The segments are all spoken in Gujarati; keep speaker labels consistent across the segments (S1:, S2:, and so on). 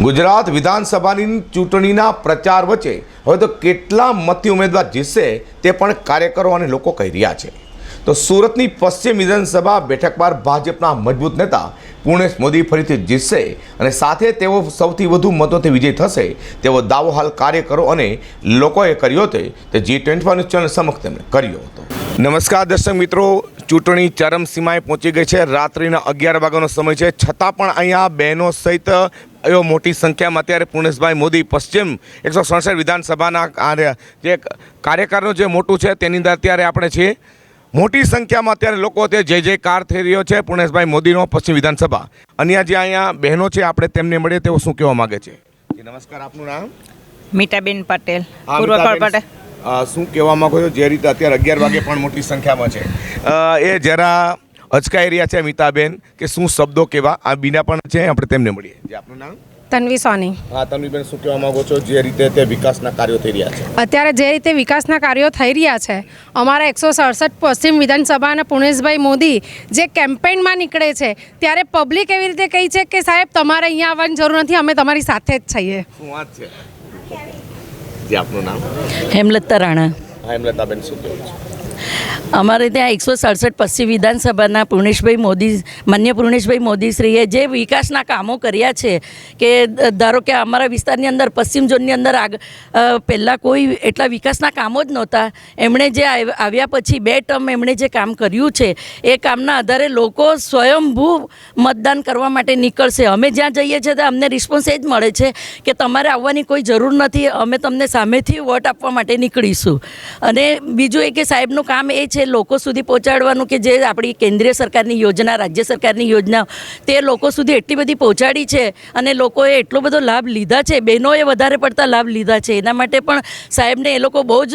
S1: ગુજરાત વિધાનસભાની ચૂંટણીના પ્રચાર વચ્ચે હવે તો કેટલા મતથી ઉમેદવાર જીતશે તે પણ કાર્યકરો અને લોકો કહી રહ્યા છે. તો સુરતની પશ્ચિમ વિધાનસભા બેઠક પર ભાજપના મજબૂત નેતા પૂર્ણેશ મોદી ફરીથી જીતશે અને સાથે તેઓ સૌથી વધુ મતોથી વિજય થશે તેવો દાવો હાલ કાર્યકરો અને લોકોએ કર્યો હતો તે જી ટ્વેન્ટી ચેનલ સમક્ષ તેમણે કર્યો હતો. નમસ્કાર દર્શક મિત્રો, ચૂંટણી ચરમસીમાએ પહોંચી ગઈ છે. રાત્રિના અગિયાર વાગ્યાનો સમય છે. છતાં પણ અહીંયા બહેનો સહિત એવો મોટી સંખ્યામાં અત્યારે પૂર્ણેશભાઈ મોદી પશ્ચિમ એકસો સડસઠ વિધાનસભાના જે કાર્યકરનું જે મોટું છે તેની અંદર અત્યારે આપણે છીએ. મોટી સંખ્યામાં અત્યારે લોકો તે જય જયકાર થઈ રહ્યો છે પૂર્ણેશભાઈ મોદીનો પશ્ચિમ વિધાનસભા. અન્ય જે અહીંયા બહેનો છે આપણે તેમને મળીએ તેઓ શું કહેવા માગે છે? નમસ્કાર આપનું નામ?
S2: મીટાબેન પટેલ પૂર્વ
S1: મીતાબેન, શું કહેવા માગો છો? જે રીતે અત્યારે અગિયાર વાગે પણ મોટી સંખ્યામાં છે. એ જરા અચકાઈ રહ્યા છે અમિતાબેન કે શું શબ્દો કેવા? આ બીના પણ છે આપણે તેમને મળીએ. જે આપનું નામ?
S3: તન્વી સોની.
S1: હા તન્વીબેન શું કહેવા માંગો છો? જે રીતે તે વિકાસના કાર્યો થઈ રહ્યા છે.
S3: અત્યારે જે રીતે વિકાસના કાર્યો થઈ રહ્યા છે અમારા એકસો સડસઠ પશ્ચિમ વિધાનસભાના પુણેશભાઈ મોદી જે કેમ્પેઇનમાં નીકળે છે ત્યારે પબ્લિક એવી રીતે કહી છે કે સાહેબ તમારે અહીંયા આવવાની જરૂર નથી અમે તમારી સાથે જ છીએ.
S1: શું વાત છે? જે આપનું નામ?
S4: હેમલતા રાણા.
S1: હેમલતાબેન શું કહેવું છે?
S4: અમારે ત્યાં એકસો સડસઠ પશ્ચિમ વિધાનસભાના પૂર્ણેશભાઈ મોદી, માન્ય પૂર્ણેશભાઈ મોદીશ્રીએ જે વિકાસના કામો કર્યા છે કે ધારો કે અમારા વિસ્તારની અંદર, પશ્ચિમ ઝોનની અંદર આગ પહેલાં કોઈ એટલા વિકાસના કામો જ નહોતા. એમણે જે આવ્યા પછી બે ટર્મ એમણે જે કામ કર્યું છે, એ કામના આધારે લોકો સ્વયંભૂ મતદાન કરવા માટે નીકળશે. અમે જ્યાં જઈએ છીએ ત્યાં અમને રિસ્પોન્સ એ જ મળે છે કે તમારે આવવાની કોઈ જરૂર નથી, અમે તમને સામેથી વોટ આપવા માટે નીકળીશું. અને બીજું એ કે સાહેબનું કામ એ છે લોકો સુધી પહોંચાડવાનું કે જે આપણી કેન્દ્રીય સરકારની યોજના, રાજ્ય સરકારની યોજના, તે લોકો સુધી એટલી બધી પહોંચાડી છે અને લોકોએ એટલો બધો લાભ લીધા છે, બહેનોએ વધારે પડતા લાભ લીધા છે. એના માટે પણ સાહેબને એ લોકો બહુ જ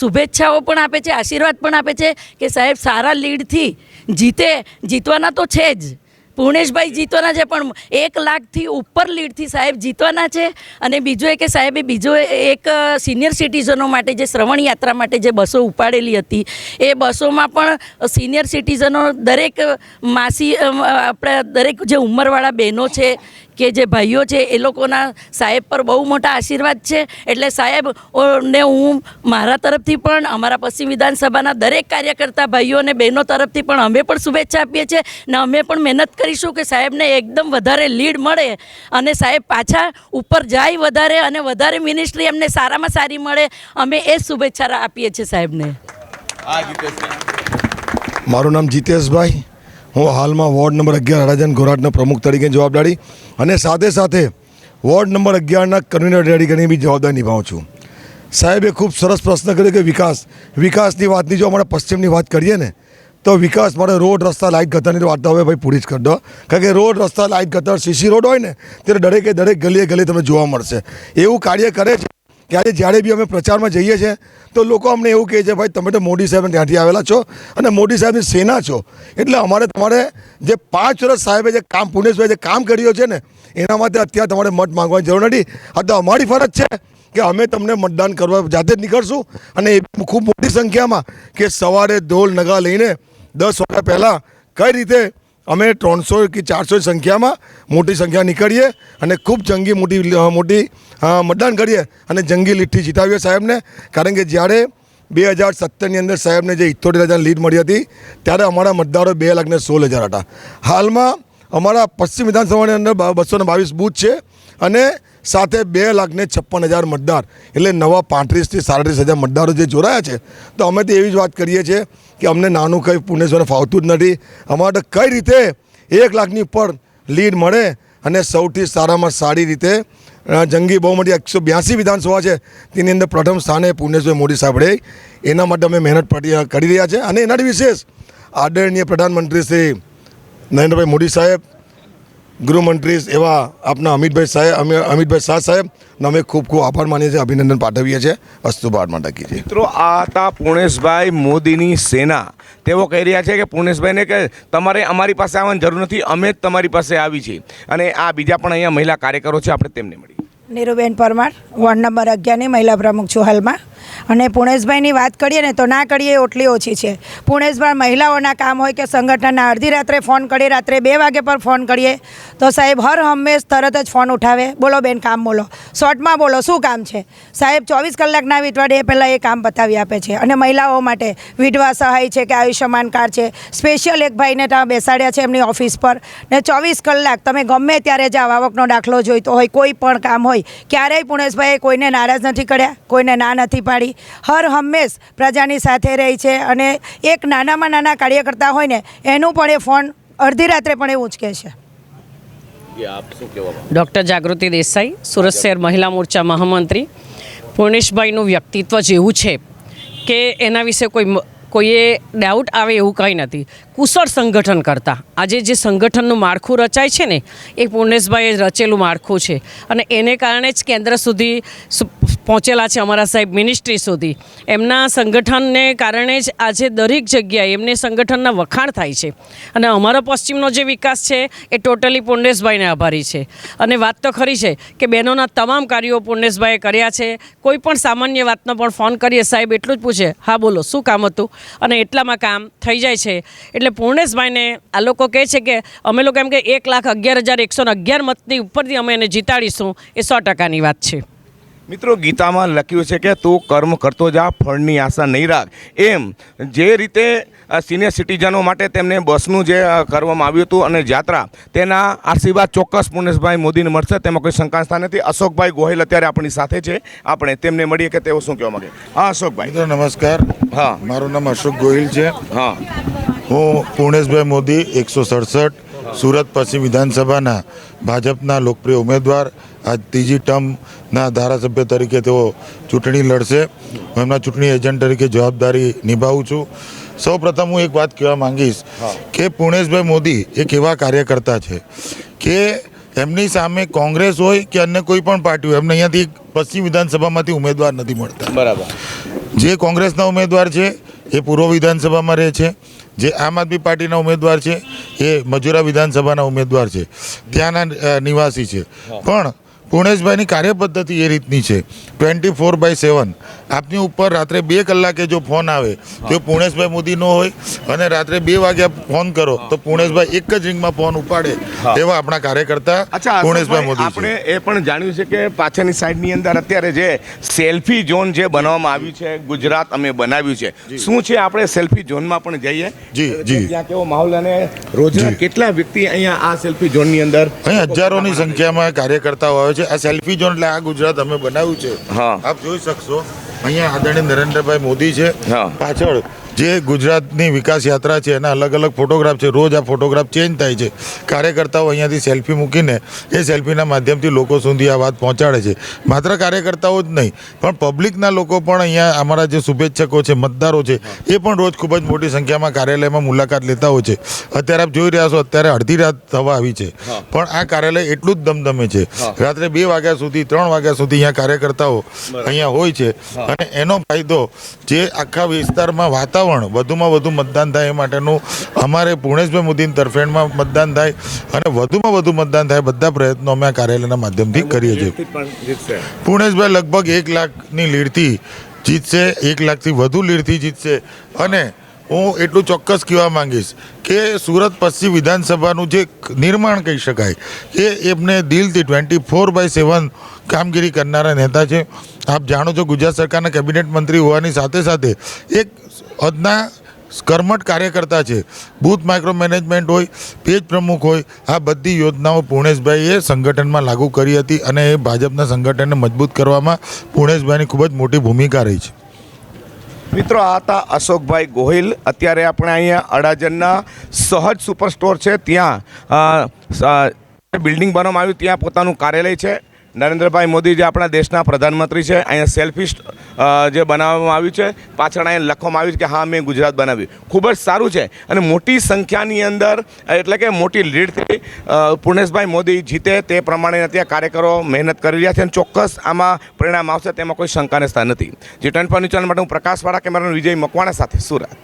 S4: શુભેચ્છાઓ પણ આપે છે, આશીર્વાદ પણ આપે છે કે સાહેબ સારા લીડથી જીતે, જીતવાના તો છે જ. પૂર્ણેશભાઈ જીતવાના છે, પણ એક લાખથી ઉપર લીડથી સાહેબ જીતવાના છે. અને બીજું એ કે સાહેબે બીજો એક સિનિયર સિટીઝનો માટે જે શ્રવણ યાત્રા માટે જે બસો ઉપાડેલી હતી, એ બસોમાં પણ સિનિયર સિટીઝનો દરેક માસી આપણે દરેક જે ઉંમરવાળા બહેનો છે કે જે ભાઈઓ છે, એ લોકોના સાહેબ પર બહુ મોટા આશીર્વાદ છે. એટલે સાહેબ ને હું મારા તરફથી પણ, અમારા પશ્ચિમ વિધાનસભાના દરેક કાર્યકર્તા ભાઈઓ અને બહેનો તરફથી પણ અમે પણ શુભેચ્છા આપીએ છીએ ને અમે પણ મહેનત કરીશું કે સાહેબને એકદમ વધારે લીડ મળે અને સાહેબ પાછા ઉપર જાય વધારે અને વધારે મિનિસ્ટ્રી એમને સારામાં સારી મળે. અમે એ શુભેચ્છા આપીએ છીએ સાહેબને.
S5: મારું નામ જીતેશભાઈ. હું હાલમાં વોર્ડ નંબર અગિયાર હરાજન ઘોરાટના પ્રમુખ તરીકે જવાબદારી અને સાથે સાથે વોર્ડ નંબર અગિયારના કન્વીનર તરીકેની બી જવાબદારી નિભાવું છું. સાહેબે ખૂબ સરસ પ્રશ્ન કર્યો કે વિકાસ, વિકાસની વાતની જો અમારે પશ્ચિમની વાત કરીએ ને, તો વિકાસ મારે રોડ, રસ્તા, લાઇટ ગટરની વાત હવે ભાઈ પૂરી જ કરી દો. કારણ કે રોડ, રસ્તા, લાઇટ, ગટર, સીસી રોડ હોય ને, ત્યારે દરેકે દરેક ગલીએ ગલીએ તમને જોવા મળશે. એવું કાર્ય કરે છે. કે આજે જ્યારે બી અમે પ્રચારમાં જઈએ છીએ, તો લોકો અમને એવું કહે છે, ભાઈ, તમે તો મોદી સાહેબ ત્યાંથી આવેલા છો અને મોદી સાહેબની સેના છો. એટલે અમારે તમારે જે પાંચ વર્ષ સાહેબે જે કામ પુણેશભાઈ જે કામ કર્યું છે ને, એના માટે અત્યારે તમારે મત માંગવાની જરૂર નથી. આ તો અમારી ફરજ છે કે અમે તમને મતદાન કરવા જાતે જ નીકળશું અને એ ખૂબ મોટી સંખ્યામાં કે સવારે ઢોલ નગા લઈને દસ વાગ્યા પહેલાં કઈ રીતે અમે ત્રણસો કે ચારસો સંખ્યામાં મોટી સંખ્યા નીકળીએ અને ખૂબ જંગી મોટી મોટી મતદાન કરીએ અને જંગી લીડથી જીતાવીએ સાહેબને. કારણ કે જ્યારે બે હજાર સત્તરની અંદર સાહેબને જે ઇઠ્ઠોતેર હજાર લીડ મળી હતી, ત્યારે અમારા મતદારો બે લાખ ને સોળ હજાર હતા. હાલમાં અમારા પશ્ચિમ વિધાનસભાની અંદર બસો બાવીસ બૂથ છે અને સાથે બે લાખ ને છપ્પન હજાર મતદાર. એટલે નવા પાંત્રીસથી સાડત્રીસ હજાર મતદારો જે જોડાયા છે, તો અમે તો એવી જ વાત કરીએ છીએ કે અમને નાનું કંઈ પુણેશ્વરને ફાવતું જ નથી. અમારે તો કઈ રીતે એક લાખની ઉપર લીડ મળે અને સૌથી સારામાં સારી રીતે જંગી બહુમતી એકસો બ્યાસી વિધાનસભા છે. તેની અંદર પ્રથમ સ્થાને પુણેશ્વર મોદી સાહેબ એના માટે અમે મહેનત કરી રહ્યા છે. અને એનાથી વિશેષ આદરણીય પ્રધાનમંત્રી શ્રી નરેન્દ્રભાઈ મોદી સાહેબ ગૃહમંત્રી એવા આપના અમિતભાઈ સાહેબ અમે- અમિતભાઈ શાહ સાહેબ અમે ખૂબ ખૂબ આભાર માનીએ છીએ અભિનંદન પાઠવીએ છીએ. વસ્તુ બહાર માટે કીધી
S1: મિત્રો આ હતા પૂર્ણેશભાઈ મોદીની સેના. તેઓ કહી રહ્યા છે કે પૂર્ણેશભાઈને કે તમારે અમારી પાસે આવવાની જરૂર નથી અમે જ તમારી પાસે આવી છીએ. અને આ બીજા પણ અહીંયા મહિલા કાર્યકરો છે આપણે તેમને મળી
S6: નીરુબેન પરમાર વોર્ડ નંબર અગિયારની મહિલા પ્રમુખ છું હાલમાં. અને પુણેશભાઈની વાત કરીએ ને તો ના કરીએ એટલી ઓછી છે. પુણેશભાઈ, મહિલાઓના કામ હોય કે સંગઠનના, અડધી રાત્રે ફોન કરીએ, રાત્રે બે વાગે પર ફોન કરીએ, તો સાહેબ હર હંમેશ તરત જ ફોન ઉઠાવે. બોલો બેન, કામ બોલો. શોર્ટમાં બોલો, શું કામ છે? સાહેબ, ચોવીસ કલાકના વીંટવાડે એ પહેલાં એ કામ બતાવી આપે છે. અને મહિલાઓ માટે વિધવા સહાય છે કે આયુષ્યમાન કાર્ડ છે. સ્પેશિયલ એક ભાઈને ત્યાં બેસાડ્યા છે એમની ઓફિસ પર. ને ચોવીસ કલાક તમે ગમે ત્યારે જાઓ આવકનો દાખલો જોઈતો હોય, કોઈ પણ કામ હોય, ક્યારેય પુણેશભાઈએ કોઈને નારાજ નથી કર્યા, કોઈને ના નથી પાડી. હર હંમેશ પ્રજાની સાથે રહી છે અને એક નાનામાં નાના કાર્યકર્તા હોય ને એનું પણ એ ફોન અડધી રાત્રે પણ એ ઉંચકે છે.
S7: ડૉક્ટર જાગૃતિ દેસાઈ સુરત શહેર મહિલા મોરચા મહામંત્રી. પૂર્ણેશભાઈનું વ્યક્તિત્વ જેવું છે કે એના વિશે કોઈ કોઈએ ડાઉટ આવે એવું કંઈ નથી. કુશળ સંગઠન કરતા. આજે જે સંગઠનનું માળખું રચાય છે ને, એ પૂર્ણેશભાઈએ રચેલું માળખું છે. અને એને કારણે જ કેન્દ્ર સુધી પહોંચેલા છે અમારા સાહેબ મિનિસ્ટ્રી સુધી. એમના સંગઠનને કારણે જ આજે દરેક જગ્યાએ એમને સંગઠનના વખાણ થાય છે. અને અમારો પશ્ચિમનો જે વિકાસ છે, એ ટોટલી પૂર્ણેશભાઈને આભારી છે. અને વાત તો ખરી છે કે બહેનોના તમામ કાર્યો પૂર્ણેશભાઈએ કર્યા છે. કોઈ પણ સામાન્ય વાતનો પણ ફોન કરીએ, સાહેબ એટલું જ પૂછે, હા, બોલો, શું કામ હતું? અને એટલામાં કામ થઈ જાય છે. એટલે પૂર્ણેશભાઈને આ લોકો કહે છે કે અમે લોકો એમ કે એક લાખ અગિયાર હજાર એકસો અગિયાર મતની ઉપરથી અમે એને જીતાડીશું. એ સો ટકાની વાત છે.
S1: મિત્રો ગીતામાં લખ્યું છે કે તું કર્મ કરતો જા ફળની આશા નહીં રાખ. એમ જે રીતે સિનિયર સિટીઝનો માટે તેમને બસનું જે કરવામાં આવ્યું હતું અને યાત્રા તેના આશીર્વાદ ચોક્કસ પુણેશભાઈ મોદીને મળશે. તેમાં કોઈ શંકાસ્થા નથી. અશોકભાઈ ગોહિલ અત્યારે આપણી સાથે છે. આપણે તેમને મળીએ કે તેઓ શું કહેવા માંગે? હા અશોકભાઈ.
S8: મિત્રો નમસ્કાર.
S1: હા.
S8: મારું નામ અશોક ગોહિલ છે.
S1: હા.
S8: હું પૂર્ણેશભાઈ મોદી એકસો સડસઠ સુરત પશ્ચિમ વિધાનસભાના ભાજપના લોકપ્રિય ઉમેદવાર. આજ ત્રીજી ટર્મના ધારાસભ્ય તરીકે તેઓ ચૂંટણી લડશે. હું એમના ચૂંટણી એજન્ટ તરીકે જવાબદારી નિભાવું છું. સૌ પ્રથમ હું એક વાત કહેવા માંગીશ કે પૂર્ણેશભાઈ મોદી એક એવા કાર્યકર્તા છે? કે એમની સામે કોંગ્રેસ હોય કે અન્ય કોઈ પણ પાર્ટી હોય એમને અહીંયાથી પશ્ચિમ વિધાનસભામાંથી ઉમેદવાર નથી મળતા.
S1: બરાબર.
S8: જે કોંગ્રેસના ઉમેદવાર છે એ પૂર્વ વિધાનસભામાં રહે છે. જે આમ આદમી પાર્ટીના ઉમેદવાર છે એ મજુરા વિધાનસભાના ઉમેદવાર છે ત્યાંના નિવાસી છે. પણ પૂર્ણેશભાઈની કાર્યપદ્ધતિ એ રીતની છે. Twenty four by seven. આપની ઉપર રાત્રે બે કલાકે જો ફોન આવે તો પૂર્ણેશભાઈ મોદીનો હોય અને રાત્રે બે વાગ્યા ફોન કરો તો પૂર્ણેશભાઈ એક જ રિંગમાં ફોન ઉપાડે એવા આપણા કાર્યકર્તા પૂર્ણેશભાઈ
S1: અશોકભાઈ,
S8: મોદી
S1: આપણે એ પણ જાણ્યું છે કે પાછળની સાઈડની અંદર અત્યારે જે સેલ્ફી ઝોન જે બનાવવામાં આવ્યું છે ગુજરાત અમે બનાવ્યું છે. શું છે આપણે સેલ્ફી ઝોનમાં પણ જઈએ?
S8: જી, જી.
S1: ત્યાં કેવો માહોલ અને રોજના કેટલા વ્યક્તિ અહીંયા આ સેલ્ફી ઝોનની અંદર
S8: અહીં હજારોની સંખ્યામાં કાર્યકર્તાઓ આવે છે આ સેલ્ફી ઝોન એટલે આ ગુજરાત અમે બનાવ્યું છે
S1: હા.
S8: આપ જોઈ શકશો અહીંયા આદરણીય નરેન્દ્રભાઈ મોદી છે. પાછળ જે ગુજરાતની વિકાસ યાત્રા છે એના અલગ અલગ ફોટોગ્રાફ છે રોજ આ ફોટોગ્રાફ ચેન્જ થાય છે. કાર્યકર્તાઓ અહીંયાથી સેલ્ફી મૂકીને એ સેલ્ફીના માધ્યમથી લોકો સુધી આ વાત પહોંચાડે છે. માત્ર કાર્યકર્તાઓ જ નહીં પણ પબ્લિકના લોકો પણ અહીંયા અમારા જે શુભેચ્છકો છે મતદારો છે એ પણ રોજ ખૂબ જ મોટી સંખ્યામાં કાર્યાલયમાં મુલાકાત લેતા હોય છે. અત્યારે આપ જોઈ રહ્યા છો અત્યારે અડધી રાત થવા આવી છે. પણ આ કાર્યાલય એટલું જ દમદમે છે. રાત્રે બે વાગ્યા સુધી ત્રણ વાગ્યા સુધી અહીંયા કાર્યકર્તાઓ અહીંયા હોય છે. અને એનો ફાયદો જે આખા વિસ્તારમાં વાતાવરણ વધુમાં વધુ મતદાન થાય એ માટેનું અમારે પૂર્ણેશભાઈ મુદ્દીન તરફેણમાં મતદાન થાય અને વધુમાં વધુ મતદાન થાય બધા પ્રયત્નો અમે આ કાર્યાલયના માધ્યમથી કરીએ છીએ. પૂર્ણેશભાઈ લગભગ એક લાખની લીડથી જીતશે એક લાખથી વધુ લીડથી જીતશે અને હું એટલું ચોક્કસ કહેવા માંગીશ કે સુરત પશ્ચિમ વિધાનસભાનું જે નિર્માણ કહી શકાય, એ એમને દિલથી ટ્વેન્ટી ફોર બાય સેવન કામગીરી કરનારા નેતા છે. આપ જાણો છો ગુજરાત સરકારના કેબિનેટ મંત્રી હોવાની સાથે સાથે એક અદના કર્મઠ કાર્યકર્તા છે. બૂથ માઇક્રો મેનેજમેન્ટ હોય, પેજ પ્રમુખ હોય, આ બધી યોજનાઓ પૂર્ણેશભાઈએ સંગઠનમાં લાગુ કરી હતી અને એ ભાજપના સંગઠનને મજબૂત કરવામાં પૂર્ણેશભાઈની ખૂબ જ મોટી ભૂમિકા રહી છે.
S1: મિત્રો, આ હતા અશોકભાઈ ગોહિલ. અત્યારે આપણે અહીંયા અડાજણના સહજ સુપર સ્ટોર છે. ત્યાં બિલ્ડિંગ બનાવવામાં આવ્યું. ત્યાં પોતાનું કાર્યાલય છે. નરેન્દ્રભાઈ મોદી જે આપણા દેશના પ્રધાનમંત્રી છે અહીંયા સેલ્ફી જે બનાવવામાં આવ્યું છે પાછળ અહીંયા લખવામાં આવ્યું છે કે હા મેં ગુજરાત બનાવ્યું. ખૂબ જ સારું છે. અને મોટી સંખ્યાની અંદર એટલે કે મોટી લીડથી પૂર્ણેશભાઈ મોદી જીતે તે પ્રમાણે અત્યારે કાર્યકરો મહેનત કરી રહ્યા છે અને ચોક્કસ આમાં પરિણામ આવશે તેમાં કોઈ શંકાને સ્થાન નથી. જે ટ્વેન્ટી ફોર ન્યૂઝ ચેનલ માટે હું પ્રકાશવાળા કેમેરાનો વિજય મકવાણા સાથે સુરત.